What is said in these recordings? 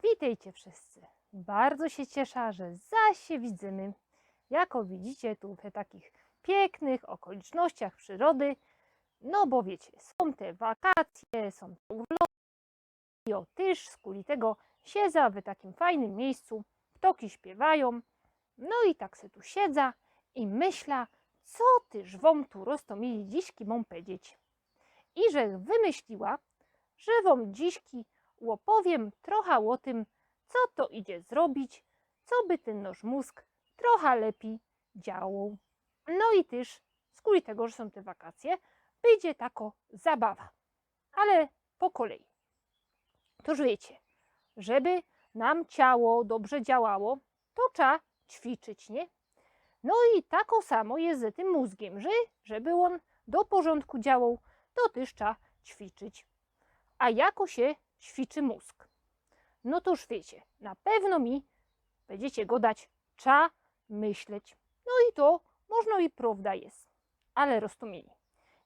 Witajcie wszyscy. Bardzo się cieszę, że zaś się widzimy. Jako widzicie, tu w takich pięknych okolicznościach przyrody, no bo wiecie, są te wakacje, są te urlopy, i o tyż z kuli tego siedza w takim fajnym miejscu, ptoki śpiewają, no i tak se tu siedza i myśla, co tyż wam tu roztomili dziśki mą powiedzieć. I że wymyśliła, że wam dziśki opowiem trochę o tym, co to idzie zrobić, co by ten nasz mózg trochę lepiej działał. No i też, kuli tego, że są te wakacje, wyjdzie tako zabawa. Ale po kolei. Toż wiecie, żeby nam ciało dobrze działało, to trzeba ćwiczyć, nie? No i tako samo jest z tym mózgiem, że żeby on do porządku działał, to też trzeba ćwiczyć. A jako się ćwiczy mózg? No to już wiecie, na pewno mi będziecie go dać, trzeba myśleć. No i to można i prawda jest. Ale rozumieli.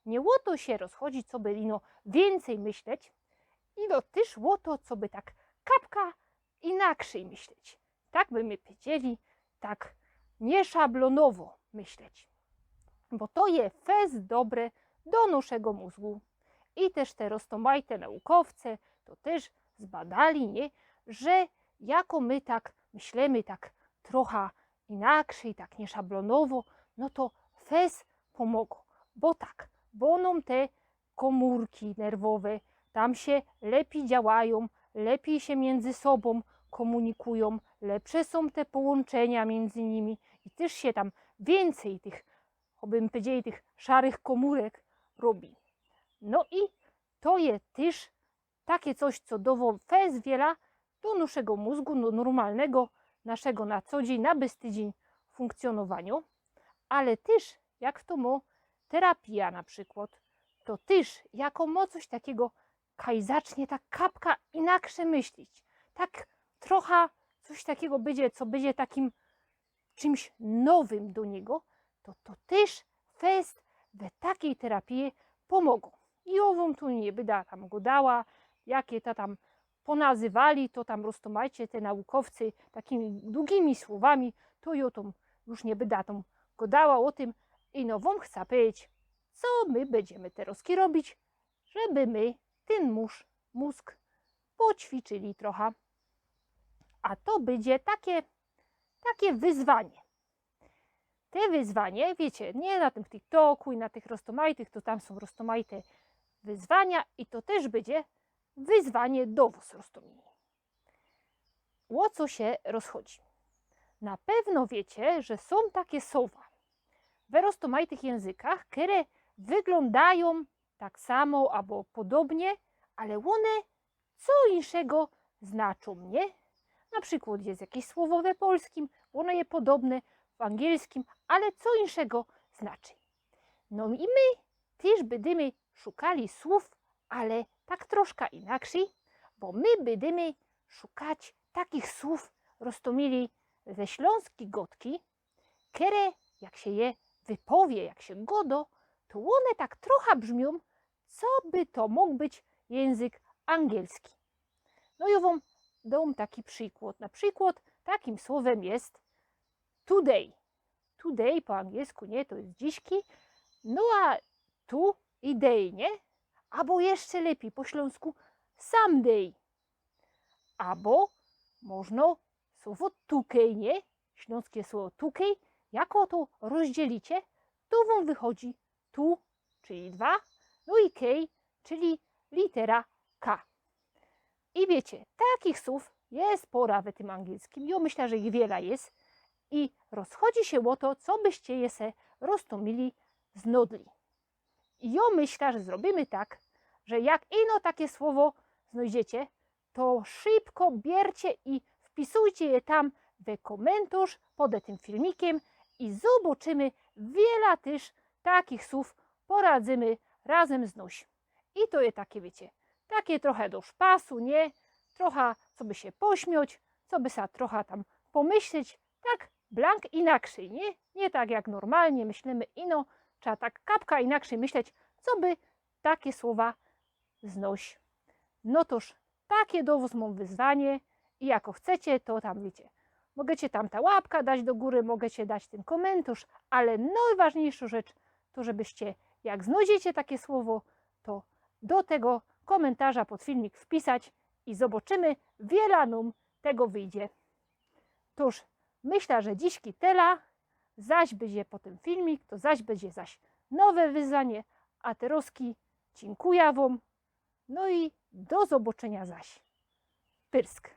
Nie łoto się rozchodzi, co by no więcej myśleć, i no też łoto, co by tak kapka inaczej myśleć. Tak by my powiedzieli, tak nieszablonowo myśleć. Bo to je fez dobre do naszego mózgu. I też te roztomajte naukowcy to też zbadali, nie, że jako my tak myślimy tak trochę inaczej, tak nieszablonowo, no to fez pomogą. Bo tak, bo nam te komórki nerwowe tam się lepiej działają, lepiej się między sobą komunikują, lepsze są te połączenia między nimi i też się tam więcej tych, bym powiedzieli, tych szarych komórek robi. No i to jest też takie coś, co dało fez wiela do naszego mózgu, do normalnego naszego na co dzień, na bez tydzień funkcjonowaniu, ale też jak to mo terapia na przykład, to też jako mo coś takiego kaj zacznie ta kapka inaczej myśleć. Tak trochę coś takiego będzie, co będzie takim czymś nowym do niego, to to też fest we takiej terapii pomogą. I ową tu nie byda tam go dała, jakie ta tam ponazywali, to tam roztomajcie te naukowcy takimi długimi słowami, to już nie byda tam go dała o tym i no wam chcę powiedzieć, co my będziemy teraz robić, żeby my ten mórz, mózg poćwiczyli trochę. A to będzie takie, takie wyzwanie. Te wyzwanie, wiecie, nie na tym TikToku i na tych roztomajtych, to tam są roztomajte wyzwania i to też będzie wyzwanie do was roztomili. O co się rozchodzi? Na pewno wiecie, że są takie słowa w roztomajtych językach, które wyglądają tak samo albo podobnie, ale one co innego znaczą, nie? Na przykład jest jakieś słowo we polskim, ono jest podobne w angielskim, ale co innego znaczy. No i my też będziemy szukali słów, ale tak troszkę inaczej, bo my będziemy szukać takich słów, roztomili ze śląskiej gotki, które jak się je wypowie, jak się godo, to one tak trochę brzmią, co by to mógł być język angielski. No i wam dam taki przykład. Na przykład takim słowem jest today. Today po angielsku, nie, to jest dziśki. No a tu i day, nie? Albo jeszcze lepiej po śląsku someday. Albo można słowo tukej, nie? Śląskie słowo tukej. Jako to rozdzielicie, to wam wychodzi tu, czyli dwa, no i kej, czyli litera K. I wiecie, takich słów jest pora w tym angielskim. Ja myślę, że ich wiele jest. I rozchodzi się o to, co byście je se roztomili znodli. I ja myślę, że zrobimy tak, że jak ino takie słowo znajdziecie, to szybko biercie i wpisujcie je tam w komentarz pod tym filmikiem i zobaczymy wiele też takich słów poradzimy razem z noś. I to jest takie, wiecie, takie trochę do szpasu, nie? Trochę, co by się pośmiać, co by sa trochę tam pomyśleć, tak blank inaczej, nie? Nie tak jak normalnie myślimy ino, trzeba tak kapka inaczej myśleć, co by takie słowa znoś. No toż, takie dowóz mam wyzwanie i jako chcecie, to tam wiecie. Możecie tam ta łapka dać do góry, możecie dać ten komentarz, ale najważniejsza rzecz to, żebyście jak znajdziecie takie słowo, to do tego komentarza pod filmik wpisać i zobaczymy, wiele nam tego wyjdzie. Toż myślę, że dziśki tela, zaś będzie po tym filmik, to zaś będzie zaś nowe wyzwanie, a teroski dziękuję wam, no i do zobaczenia zaś. Pyrsk.